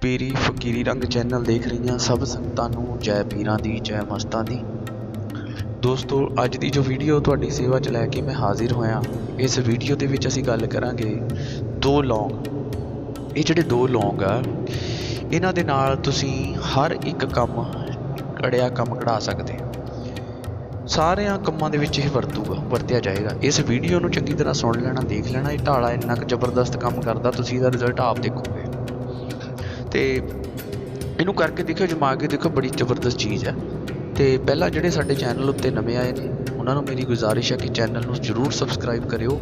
ਪੀਰੀ ਫਕੀਰੀ ਰੰਗ ਚੈਨਲ ਦੇਖ ਰਹੀਆਂ ਸਭ ਸੰਗਤਾਂ ਨੂੰ ਜੈ ਪੀਰਾਂ ਦੀ, ਜੈ ਮਸਤਾਂ ਦੀ। ਦੋਸਤੋ, ਅੱਜ ਦੀ ਜੋ ਵੀਡੀਓ ਤੁਹਾਡੀ ਸੇਵਾ 'ਚ ਲੈ ਕੇ ਮੈਂ ਹਾਜ਼ਰ ਹੋਇਆ, ਇਸ ਵੀਡੀਓ ਦੇ ਵਿੱਚ ਅਸੀਂ ਗੱਲ ਕਰਾਂਗੇ ਦੋ ਲੌਂਗ। ਇਹ ਜਿਹੜੇ ਦੋ ਲੌਂਗ ਆ, ਇਹਨਾਂ ਦੇ ਨਾਲ ਤੁਸੀਂ ਹਰ ਇੱਕ ਕੰਮ, ਕੜਿਆ ਕੰਮ ਕਢਾ ਸਕਦੇ ਸਾਰਿਆਂ ਕੰਮਾਂ ਦੇ ਵਿੱਚ ਇਹ ਵਰਤੂਗਾ, ਵਰਤਿਆ ਜਾਏਗਾ। ਇਸ ਵੀਡੀਓ ਨੂੰ ਚੰਗੀ ਤਰ੍ਹਾਂ ਸੁਣ ਲੈਣਾ, ਦੇਖ ਲੈਣਾ, ਇਹ ਢਾਲਾ ਇੰਨਾ ਕੁ ਜ਼ਬਰਦਸਤ ਕੰਮ ਕਰਦਾ, ਤੁਸੀਂ ਇਹਦਾ ਰਿਜ਼ਲਟ ਆਪ ਦੇਖੋਗੇ। ਤੇ ਇਹਨੂੰ ਕਰਕੇ ਦੇਖਿਓ ਜਮਾ ਕੇ ਦੇਖੋ, ਬੜੀ ਜ਼ਬਰਦਸਤ ਚੀਜ਼ ਹੈ। ਤੇ ਪਹਿਲਾਂ ਜਿਹੜੇ ਸਾਡੇ ਚੈਨਲ ਉੱਤੇ ਨਵੇਂ ਆਏ ਨੇ, ਉਹਨਾਂ ਨੂੰ ਮੇਰੀ ਗੁਜ਼ਾਰਿਸ਼ ਹੈ ਕਿ ਚੈਨਲ ਨੂੰ ਜਰੂਰ ਸਬਸਕ੍ਰਾਈਬ ਕਰਿਓ।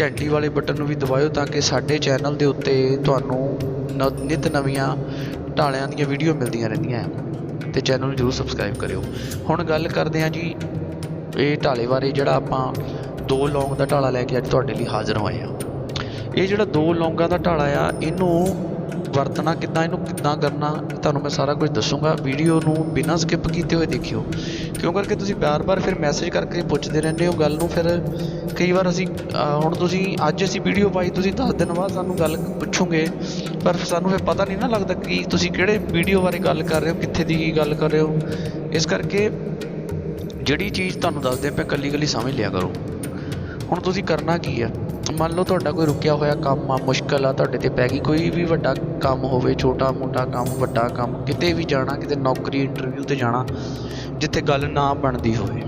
ਘੰਟੀ ਵਾਲੇ ਬਟਨ ਨੂੰ ਵੀ ਦਬਾਇਓ ਤਾਂ ਕਿ ਸਾਡੇ ਚੈਨਲ ਦੇ ਉੱਤੇ ਤੁਹਾਨੂੰ ਨ- ਨਿਤ ਨਵੀਆਂ ਢਾਲਿਆਂ ਦੀਆਂ ਵੀਡੀਓ ਮਿਲਦੀਆਂ ਰਹਿੰਦੀਆਂ ਹੈ। ਤੇ ਚੈਨਲ ਨੂੰ ਜਰੂਰ ਸਬਸਕ੍ਰਾਈਬ ਕਰਿਓ। ਹੁਣ ਗੱਲ ਕਰਦੇ ਹਾਂ ਜੀ ਇਹ ਢਾਲੇ ਬਾਰੇ ਜਿਹੜਾ ਆਪਾਂ ਦੋ ਲੌਂਗ ਦਾ ਢਾਲਾ ਲੈ ਕੇ ਅੱਜ ਤੁਹਾਡੇ ਲਈ ਹਾਜ਼ਰ ਹੋਏ ਆ ਇਹ ਜਿਹੜਾ ਦੋ ਲੌਂਗਾਂ ਦਾ ਢਾਲਾ ਆ, ਇਹਨੂੰ ਵਰਤਣਾ ਕਿੱਦਾਂ, ਇਹਨੂੰ ਕਿੱਦਾਂ ਕਰਨਾ, ਤੁਹਾਨੂੰ ਮੈਂ ਸਾਰਾ ਕੁਝ ਦੱਸੂਗਾ। ਵੀਡੀਓ ਨੂੰ ਬਿਨਾਂ ਸਕਿਪ ਕੀਤੇ ਹੋਏ ਦੇਖਿਓ। ਕਿਉਂ ਕਰਕੇ ਤੁਸੀਂ ਬਾਰ-ਬਾਰ ਫਿਰ ਮੈਸੇਜ ਕਰਕੇ ਪੁੱਛਦੇ ਰਹਿੰਦੇ ਹੋ ਗੱਲ ਨੂੰ, ਫਿਰ ਕਈ ਵਾਰ ਅਸੀਂ ਹੁਣ ਤੁਸੀਂ, ਅੱਜ ਅਸੀਂ ਵੀਡੀਓ ਪਾਈ, ਤੁਸੀਂ 10 ਦਿਨ ਬਾਅਦ ਸਾਨੂੰ ਗੱਲ ਪੁੱਛੋਗੇ, ਪਰ ਸਾਨੂੰ ਫਿਰ ਪਤਾ ਨਹੀਂ ਨਾ ਲੱਗਦਾ ਕਿ ਤੁਸੀਂ ਕਿਹੜੇ ਵੀਡੀਓ ਬਾਰੇ ਗੱਲ ਕਰ ਰਹੇ ਹੋ, ਕਿੱਥੇ ਦੀ ਕੀ ਗੱਲ ਕਰ ਰਹੇ ਹੋ। ਇਸ ਕਰਕੇ ਜਿਹੜੀ ਚੀਜ਼ ਤੁਹਾਨੂੰ ਦੱਸਦੇ ਪਏ, ਕੱਲੀ ਕੱਲੀ ਸਮਝ ਲਿਆ ਕਰੋ। ਹੁਣ ਤੁਸੀਂ ਕਰਨਾ ਕੀ ਆ? ਮੰਨ ਲਓ ਤੁਹਾਡਾ ਕੋਈ ਰੁਕਿਆ ਹੋਇਆ ਕੰਮ ਆ, ਮੁਸ਼ਕਲ ਆ, ਤੁਹਾਡੇ ਤੇ ਪੈ ਗਈ ਕੋਈ ਵੀ ਵੱਡਾ ਕੰਮ ਹੋਵੇ, ਛੋਟਾ ਮੋਟਾ ਕੰਮ, ਵੱਡਾ ਕੰਮ, ਕਿਤੇ ਵੀ ਜਾਣਾ, ਕਿਤੇ ਨੌਕਰੀ ਇੰਟਰਵਿਊ ਤੇ ਜਾਣਾ, ਜਿੱਥੇ ਗੱਲ ਨਾ ਬਣਦੀ ਹੋਵੇ।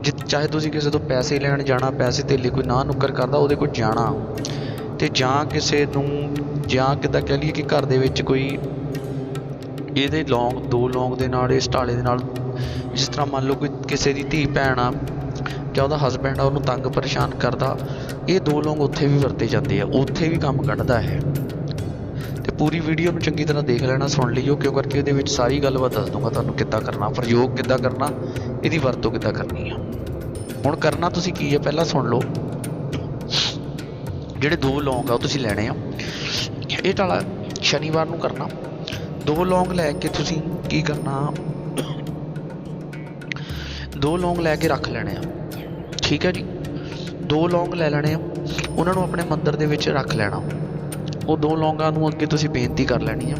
ਜਿ ਚਾਹੇ ਤੁਸੀਂ ਕਿਸੇ ਤੋਂ ਪੈਸੇ ਲੈਣ ਜਾਣਾ, ਪੈਸੇ ਤੇ ਲਈ ਕੋਈ ਨਾ ਨੁੱਕਰ ਕਰਦਾ, ਉਹਦੇ ਕੋਲ ਜਾਣਾ। ਤੇ ਜਾਂ ਕਿਸੇ ਨੂੰ, ਜਾਂ ਕਿੱਦਾਂ ਕਹਿ ਲਈਏ ਕਿ ਘਰ ਦੇ ਵਿੱਚ ਕੋਈ, ਇਹਦੇ ਲੌਂਗ, ਦੋ ਲੌਂਗ ਦੇ ਨਾਲ, ਇਸ ਢਾਲੇ ਦੇ ਨਾਲ ਜਿਸ ਤਰ੍ਹਾਂ ਮੰਨ ਲਓ ਕੋਈ ਕਿਸੇ ਦੀ ਧੀ, ਭੈਣ ਆ ਜਾਂ ਉਹਦਾ ਹਸਬੈਂਡ ਆ, ਉਹਨੂੰ ਤੰਗ ਪਰੇਸ਼ਾਨ ਕਰਦਾ, ਇਹ ਦੋ ਲੌਂਗ ਉੱਥੇ ਵੀ ਵਰਤੇ ਜਾਂਦੇ ਆ, ਉੱਥੇ ਵੀ ਕੰਮ ਕੱਢਦਾ ਹੈ ਤੇ ਪੂਰੀ ਵੀਡੀਓ ਨੂੰ ਚੰਗੀ ਤਰ੍ਹਾਂ ਦੇਖ ਲੈਣਾ, ਸੁਣ ਲਈਓ ਕਿਉਂ ਕਰਕੇ ਇਹਦੇ ਵਿੱਚ ਸਾਰੀ ਗੱਲਬਾਤ ਦੱਸ ਦੂੰਗਾ ਤੁਹਾਨੂੰ ਕਿੱਦਾਂ ਕਰਨਾ, ਪ੍ਰਯੋਗ ਕਿੱਦਾਂ ਕਰਨਾ, ਇਹਦੀ ਵਰਤੋਂ ਕਿੱਦਾਂ ਕਰਨੀ ਆ। ਹੁਣ ਕਰਨਾ ਤੁਸੀਂ ਕੀ ਹੈ ਪਹਿਲਾਂ ਸੁਣ ਲਓ। ਜਿਹੜੇ ਦੋ ਲੌਂਗ ਆ, ਉਹ ਤੁਸੀਂ ਲੈਣੇ ਆ। ਇਹ ਟਾਲਾ ਸ਼ਨੀਵਾਰ ਨੂੰ ਕਰਨਾ। ਦੋ ਲੌਂਗ ਲੈ ਕੇ ਤੁਸੀਂ ਕੀ ਕਰਨਾ? ਦੋ ਲੌਂਗ ਲੈ ਕੇ ਰੱਖ ਲੈਣੇ ਆ। ਠੀਕ ਹੈ ਜੀ? ਦੋ ਲੌਂਗ ਲੈ ਲੈਣੇ ਆ। ਉਹਨਾਂ ਨੂੰ ਆਪਣੇ ਮੰਦਰ ਦੇ ਵਿੱਚ ਰੱਖ ਲੈਣਾ। ਉਹ ਦੋ ਲੌਂਗਾਂ ਨੂੰ ਅੱਗੇ ਤੁਸੀਂ ਬੇਨਤੀ ਕਰ ਲੈਣੀ ਆ।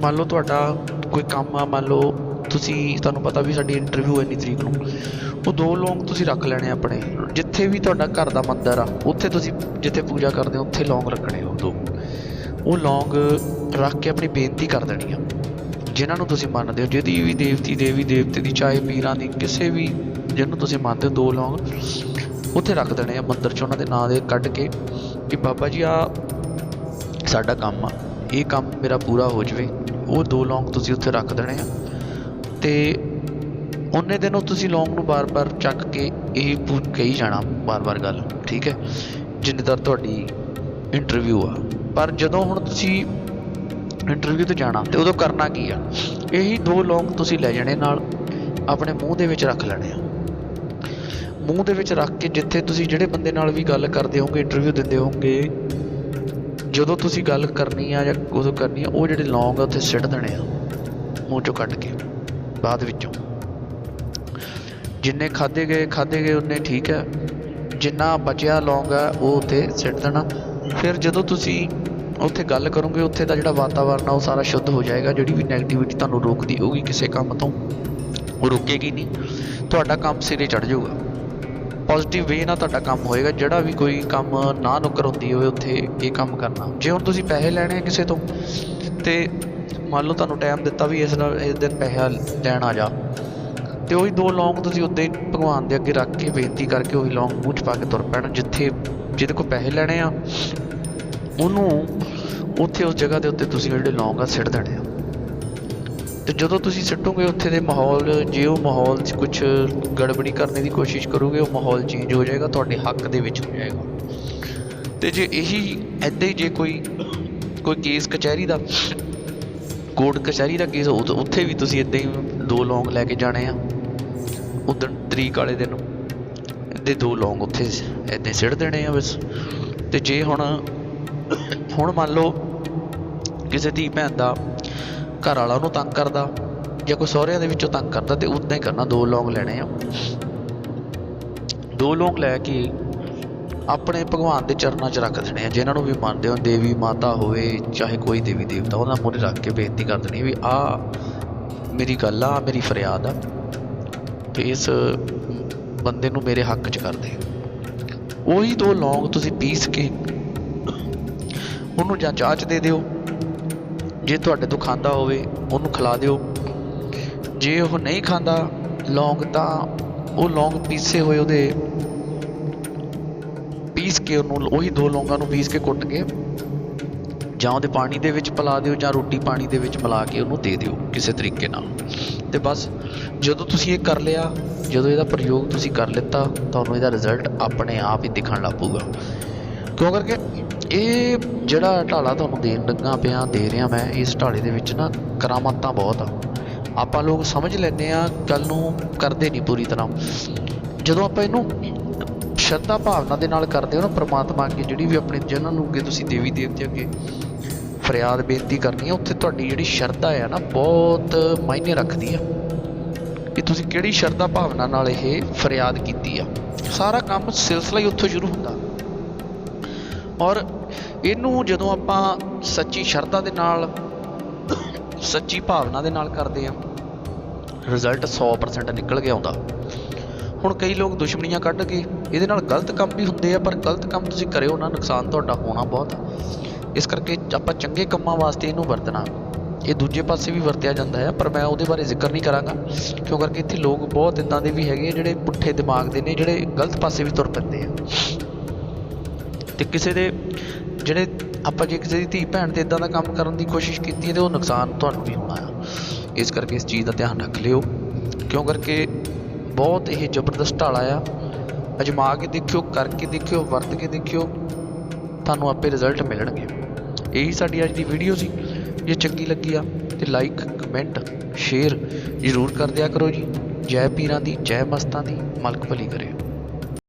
ਮੰਨ ਲਓ ਤੁਹਾਡਾ ਕੋਈ ਕੰਮ ਆ, ਮੰਨ ਲਓ ਤੁਸੀਂ, ਤੁਹਾਨੂੰ ਪਤਾ ਵੀ ਸਾਡੀ ਇੰਟਰਵਿਊ ਇੰਨੀ ਤਰੀਕ ਨੂੰ। ਉਹ ਦੋ ਲੌਂਗ ਤੁਸੀਂ ਰੱਖ ਲੈਣੇ ਆ ਆਪਣੇ। ਜਿੱਥੇ ਵੀ ਤੁਹਾਡਾ ਘਰ ਦਾ ਮੰਦਰ ਆ, ਉੱਥੇ ਤੁਸੀਂ ਜਿੱਥੇ ਪੂਜਾ ਕਰਦੇ ਹੋ, ਉੱਥੇ ਲੌਂਗ ਰੱਖਣੇ ਉਹ ਦੋ। ਉਹ ਲੌਂਗ ਰੱਖ ਕੇ ਆਪਣੀ ਬੇਨਤੀ ਕਰ ਦੇਣੀ ਆ। ਜਿਨ੍ਹਾਂ ਨੂੰ ਤੁਸੀਂ ਮੰਨਦੇ ਹੋ, ਜਿਹਦੀ ਵੀ ਦੇਵਤੀ, ਦੇਵੀ, ਦੇਵਤੇ ਦੀ ਚਾਹੇ ਪੀਰਾਂ ਦੀ, ਕਿਸੇ ਵੀ ਜਿਹਨੂੰ ਤੁਸੀਂ ਮੰਨਦੇ ਹੋ, ਦੋ ਲੌਂਗ, ਉੱਥੇ ਰੱਖ ਦੇਣੇ ਆ ਮੰਦਰ 'ਚ ਉਹਨਾਂ ਦੇ ਨਾਂ ਦੇ ਕੱਢ ਕੇ ਕਿ ਬਾਬਾ ਜੀ ਆ ਸਾਡਾ ਕੰਮ ਆ, ਇਹ ਕੰਮ ਮੇਰਾ ਪੂਰਾ ਹੋ ਜਵੇ, ਉਹ ਦੋ ਲੌਂਗ ਤੁਸੀਂ ਉੱਥੇ ਰੱਖ ਦੇਣੇ ਆ। ਤੇ ਉਹਨੇ ਦਿਨ ਉਹ ਤੁਸੀਂ ਲੌਂਗ ਨੂੰ ਬਾਰ-ਬਾਰ ਚੱਕ ਕੇ ਇਹ ਪੂ- ਕਹੀ ਜਾਣਾ ਬਾਰ-ਬਾਰ ਗੱਲ, ਠੀਕ ਹੈ? ਜਿੰਨੇ ਤੱਕ ਤੁਹਾਡੀ ਇੰਟਰਵਿਊ ਆ। ਪਰ ਜਦੋਂ ਹੁਣ ਤੁਸੀਂ ਇੰਟਰਵਿਊ ਤੇ ਜਾਣਾ ਤੇ ਉਦੋਂ ਕਰਨਾ ਕੀ ਆ? ਇਹੀ ਦੋ ਲੌਂਗ ਤੁਸੀਂ ਲੈ ਜਾਣੇ ਨਾਲ ਆਪਣੇ ਮੂੰਹ ਦੇ ਵਿੱਚ ਰੱਖ ਲੈਣੇ ਆ। ਮੂੰਹ ਦੇ ਵਿੱਚ ਰੱਖ ਕੇ ਜਿੱਥੇ ਤੁਸੀਂ ਜਿਹੜੇ ਬੰਦੇ ਨਾਲ ਵੀ ਗੱਲ ਕਰਦੇ ਹੋਗੇ ਇੰਟਰਵਿਊ ਦਿੰਦੇ ਹੋਗੇ ਜਦੋਂ ਤੁਸੀਂ ਗੱਲ ਕਰਨੀ ਆ ਜਾਂ ਉਦੋਂ ਕਰਨੀ ਆ, ਉਹ ਜਿਹੜੇ ਲੌਂਗ ਆ, ਉੱਥੇ ਸਿੱਟ ਦੇਣੇ ਆ। ਮੂੰਹ ਚੋਂ ਕੱਢ ਕੇ, ਬਾਅਦ ਵਿੱਚੋਂ। ਜਿੰਨੇ ਖਾਦੇ ਗਏ ਖਾਦੇ ਗਏ ਉਨੇ ਠੀਕ ਹੈ ਜਿੰਨਾ ਬਚਿਆ ਲੌਂਗ ਆ, ਉਹ ਉੱਥੇ ਸਿੱਟ ਦੇਣਾ। ਫਿਰ ਜਦੋਂ ਤੁਸੀਂ ਉੱਥੇ ਗੱਲ ਕਰੋਗੇ, ਉੱਥੇ ਦਾ ਜਿਹੜਾ ਵਾਤਾਵਰਨ ਆ, ਉਹ ਸਾਰਾ ਸ਼ੁੱਧ ਹੋ ਜਾਏਗਾ, ਜਿਹੜੀ ਵੀ ਨੈਗੇਟਿਵਿਟੀ ਤੁਹਾਨੂੰ ਰੋਕਦੀ ਹੋਊਗੀ ਕਿਸੇ ਕੰਮ ਤੋਂ, ਉਹ ਰੁਕੇਗੀ ਨਹੀਂ। ਤੁਹਾਡਾ ਕੰਮ ਸਿਰੇ ਚੜ ਜਾਊਗਾ। ਪੋਜ਼ਿਟਿਵ ਵੇ ਨਾਲ ਤੁਹਾਡਾ ਕੰਮ ਹੋਏਗਾ, ਜਿਹੜਾ ਵੀ ਕੋਈ ਕੰਮ ਨਾ ਨੁਕਰ ਹੁੰਦੀ ਹੋਵੇ, ਉੱਥੇ ਇਹ ਕੰਮ ਕਰਨਾ। ਜੇ ਹੁਣ ਤੁਸੀਂ ਪੈਸੇ ਲੈਣੇ ਆ ਕਿਸੇ ਤੋਂ, ਤੇ ਮੰਨ ਲਓ ਤੁਹਾਨੂੰ ਟਾਈਮ ਦਿੱਤਾ ਵੀ ਇਸ ਨਾਲ ਇਸ ਦਿਨ ਪੈਸਾ ਲੈਣ ਆ ਜਾ। ਤੇ ਉਹੀ ਦੋ ਲੌਂਗ ਤੁਸੀਂ ਉੱਤੇ ਹੀ ਭਗਵਾਨ ਦੇ ਅੱਗੇ ਰੱਖ ਕੇ ਬੇਨਤੀ ਕਰਕੇ ਉਹੀ ਲੌਂਗ ਮੂੰਹ 'ਚ ਪਾ ਕੇ ਤੁਰ ਪੈਣਾ, ਜਿੱਥੇ ਜਿਹਦੇ ਕੋਲ ਪੈਸੇ ਲੈਣੇ ਆ, ਉਹਨੂੰ ਉੱਥੇ ਉਸ ਜਗ੍ਹਾ ਦੇ ਉੱਤੇ ਤੁਸੀਂ ਜਿਹੜੇ ਲੌਂਗ ਆ ਸਿੱਟ ਦੇਣੇ ਆ। ਤੇ ਜਦੋਂ ਤੁਸੀਂ ਸਿੱਟੋਗੇ ਉੱਥੇ ਦੇ ਮਾਹੌਲ, ਜੇ ਉਹ ਮਾਹੌਲ 'ਚ ਕੁਝ ਗੜਬੜੀ ਕਰਨ ਦੀ ਕੋਸ਼ਿਸ਼ ਕਰੋਗੇ, ਉਹ ਮਾਹੌਲ ਚੇਂਜ ਹੋ ਜਾਏਗਾ, ਤੁਹਾਡੇ ਹੱਕ ਦੇ ਵਿੱਚ ਹੋ ਜਾਏਗਾ। ਤੇ ਜੇ ਇਹੀ ਐਦਾਂ ਹੀ ਜੇ ਕੋਈ ਕੋਈ ਕੇਸ ਕਚਹਿਰੀ ਦਾ, ਕੋਰਟ ਕਚਹਿਰੀ ਦਾ ਕੇਸ ਉੱਥੇ ਵੀ ਤੁਸੀਂ ਇਦਾਂ ਹੀ ਦੋ ਲੌਂਗ ਲੈ ਕੇ ਜਾਣੇ ਆ। ਉਦੋਂ ਤਰੀਕ ਵਾਲੇ ਦਿਨ ਦੇ ਦੋ ਲੌਂਗ ਉੱਥੇ ਇਦਾਂ ਸਿੱਟ ਦੇਣੇ ਆ ਬਸ। ਤੇ ਜੇ ਹੁਣ ਹੁਣ ਮੰਨ ਲਓ ਕਿਸੇ ਧੀ ਭੈਣ ਦਾ ਘਰ ਵਾਲਾ ਉਹਨੂੰ ਤੰਗ ਕਰਦਾ ਜਾਂ ਕੋਈ ਸਹੁਰਿਆਂ ਦੇ ਵਿੱਚੋਂ ਤੰਗ ਕਰਦਾ ਤੇ ਉਦਾਂ ਹੀ ਕਰਨਾ, ਦੋ ਲੌਂਗ ਲੈਣੇ ਆ। ਦੋ ਲੌਂਗ ਲੈ ਕੇ ਆਪਣੇ ਭਗਵਾਨ ਦੇ ਚਰਨਾਂ 'ਚ ਰੱਖ ਦੇਣੇ ਆ, ਜਿਨ੍ਹਾਂ ਨੂੰ ਵੀ ਮੰਨਦੇ ਹੋ ਦੇਵੀ ਮਾਤਾ ਹੋਵੇ, ਚਾਹੇ ਕੋਈ ਦੇਵੀ ਦੇਵਤਾ, ਉਹਨਾਂ ਮੂਹਰੇ ਰੱਖ ਕੇ ਬੇਨਤੀ ਕਰ ਦੇਣੀ ਵੀ ਆ ਮੇਰੀ ਗੱਲ ਆ ਆਹ ਮੇਰੀ ਫਰਿਆਦ ਆ ਤੇ ਇਸ ਬੰਦੇ ਨੂੰ ਮੇਰੇ ਹੱਕ 'ਚ ਕਰ ਦੇ ਉਹੀ ਦੋ ਲੌਂਗ ਤੁਸੀਂ ਪੀਸ ਕੇ ਉਹਨੂੰ ਜਾਂ ਚਾਹ 'ਚ ਦੇ ਦਿਓ। ਜੇ ਤੁਹਾਡੇ ਤੋਂ ਖਾਂਦਾ ਹੋਵੇ, ਉਹਨੂੰ ਖਿਲਾ ਦਿਓ। ਜੇ ਉਹ ਨਹੀਂ ਖਾਂਦਾ, ਲੌਂਗ, ਤਾਂ ਉਹ ਲੌਂਗ ਪੀਸੇ ਹੋਏ ਉਹਦੇ ਪੀਸ ਕੇ ਉਹਨੂੰ, ਉਹੀ ਦੋ ਲੌਂਗਾਂ ਨੂੰ ਪੀਸ ਕੇ ਕੁੱਟ ਕੇ ਜਾਂ ਉਹਦੇ ਪਾਣੀ ਦੇ ਵਿੱਚ ਪਿਲਾ ਦਿਓ ਜਾਂ ਰੋਟੀ ਪਾਣੀ ਦੇ ਵਿੱਚ ਮਿਲਾ ਕੇ ਉਹਨੂੰ ਦੇ ਦਿਓ ਕਿਸੇ ਤਰੀਕੇ ਨਾਲ। ਤੇ ਬਸ, ਜਦੋਂ ਤੁਸੀਂ ਇਹ ਕਰ ਲਿਆ, ਜਦੋਂ ਇਹਦਾ ਪ੍ਰਯੋਗ ਤੁਸੀਂ ਕਰ ਲਿੱਤਾ, ਤੁਹਾਨੂੰ ਇਹਦਾ ਰਿਜ਼ਲਟ ਆਪਣੇ ਆਪ ਹੀ ਦਿਖਣ ਲੱਗ ਪਊਗਾ। ਕਿਉਂ ਕਰਕੇ ਇਹ ਜਿਹੜਾ ਢਾਲਾ ਤੁਹਾਨੂੰ ਦੇਣ ਲੱਗਾ ਪਿਆ, ਦੇ ਰਿਹਾ ਮੈਂ, ਇਸ ਢਾਲੇ ਦੇ ਵਿੱਚ ਨਾ ਕਰਾਮਾਤਾਂ ਬਹੁਤ ਆ। ਆਪਾਂ ਲੋਕ ਸਮਝ ਲੈਂਦੇ ਆ ਗੱਲ ਨੂੰ ਕਰਦੇ ਨਹੀਂ ਪੂਰੀ ਤਰ੍ਹਾਂ। ਜਦੋਂ ਆਪਾਂ ਇਹਨੂੰ ਸ਼ਰਧਾ ਭਾਵਨਾ ਦੇ ਨਾਲ ਕਰਦੇ ਹੋ ਨਾ, ਪ੍ਰਮਾਤਮਾ ਅੱਗੇ, ਜਿਹੜੀ ਵੀ ਆਪਣੇ ਜਨਾਂ ਨੂੰ ਅੱਗੇ ਤੁਸੀਂ ਦੇਵੀ ਦੇਵਤੇ ਅੱਗੇ ਫਰਿਆਦ ਬੇਨਤੀ ਕਰਨੀ ਹੈ ਉੱਥੇ ਤੁਹਾਡੀ ਜਿਹੜੀ ਸ਼ਰਧਾ ਹੈ ਨਾ, ਬਹੁਤ ਮਾਇਨੇ ਰੱਖਦੀ ਆ ਕਿ ਤੁਸੀਂ ਕਿਹੜੀ ਸ਼ਰਧਾ ਭਾਵਨਾ ਨਾਲ ਇਹ ਫਰਿਆਦ ਕੀਤੀ ਆ। ਸਾਰਾ ਕੰਮ ਸਿਲਸਿਲਾ ਹੀ ਉੱਥੋਂ ਸ਼ੁਰੂ ਹੁੰਦਾ। ਔਰ ਇਹਨੂੰ ਜਦੋਂ ਆਪਾਂ ਸੱਚੀ ਸ਼ਰਧਾ ਦੇ ਨਾਲ, ਸੱਚੀ ਭਾਵਨਾ ਦੇ ਨਾਲ ਕਰਦੇ ਆ ਰਿਜ਼ਲਟ 100% ਨਿਕਲ ਕੇ ਆਉਂਦਾ ਹੁਣ ਕਈ ਲੋਕ ਦੁਸ਼ਮਣੀਆਂ ਕੱਢ ਕੇ ਇਹਦੇ ਨਾਲ ਗਲਤ ਕੰਮ ਵੀ ਹੁੰਦੇ ਆ, ਪਰ ਗਲਤ ਕੰਮ ਤੁਸੀਂ ਕਰਿਓ ਨਾ, ਨੁਕਸਾਨ ਤੁਹਾਡਾ ਹੋਣਾ ਬਹੁਤ। ਇਸ ਕਰਕੇ ਆਪਾਂ ਚੰਗੇ ਕੰਮਾਂ ਵਾਸਤੇ ਇਹਨੂੰ ਵਰਤਣਾ। ਇਹ ਦੂਜੇ ਪਾਸੇ ਵੀ ਵਰਤਿਆ ਜਾਂਦਾ ਹੈ ਪਰ ਮੈਂ ਉਹਦੇ ਬਾਰੇ ਜ਼ਿਕਰ ਨਹੀਂ ਕਰਾਂਗਾ, ਕਿਉਂ ਕਰਕੇ ਇੱਥੇ ਲੋਕ ਬਹੁਤ ਇਦਾਂ ਦੇ ਵੀ ਹੈਗੇ ਜਿਹੜੇ ਪੁੱਠੇ ਦਿਮਾਗ ਦੇ ਨੇ, ਜਿਹੜੇ ਗਲਤ ਪਾਸੇ ਵੀ ਤੁਰ ਪੈਂਦੇ ਆ। ਅਤੇ ਕਿਸੇ ਦੇ ਜਿਹੜੇ ਆਪਾਂ ਜੇ ਕਿਸੇ ਦੀ ਧੀ ਭੈਣ ਤੇ ਇੱਦਾਂ ਦਾ ਕੰਮ ਕਰਨ ਦੀ ਕੋਸ਼ਿਸ਼ ਕੀਤੀ ਹੈ ਤਾਂ ਉਹ ਨੁਕਸਾਨ ਤੁਹਾਨੂੰ ਵੀ ਹੋਣਾ ਆ। ਇਸ ਕਰਕੇ ਇਸ ਚੀਜ਼ ਦਾ ਧਿਆਨ ਰੱਖ ਲਿਓ। ਕਿਉਂ ਕਰਕੇ ਬਹੁਤ ਇਹ ਜ਼ਬਰਦਸਤ ਢਾਲਾ ਆ ਅਜਮਾ ਕੇ ਦੇਖਿਓ ਕਰਕੇ ਦੇਖਿਓ, ਵਰਤ ਕੇ ਦੇਖਿਓ, ਤੁਹਾਨੂੰ ਆਪੇ ਰਿਜ਼ਲਟ ਮਿਲਣਗੇ। ਇਹੀ ਸਾਡੀ ਅੱਜ ਦੀ ਵੀਡੀਓ ਸੀ। ਜੇ ਚੰਗੀ ਲੱਗੀ ਆ ਤੇ ਲਾਈਕ ਕਮੈਂਟ ਸ਼ੇਅਰ ਜ਼ਰੂਰ ਕਰ ਦਿਆ ਕਰੋ ਜੀ। ਜੈ ਪੀਰਾਂ ਦੀ, ਜੈ ਮਸਤਾਂ ਦੀ ਮਲਕ ਭਲੀ ਕਰੇ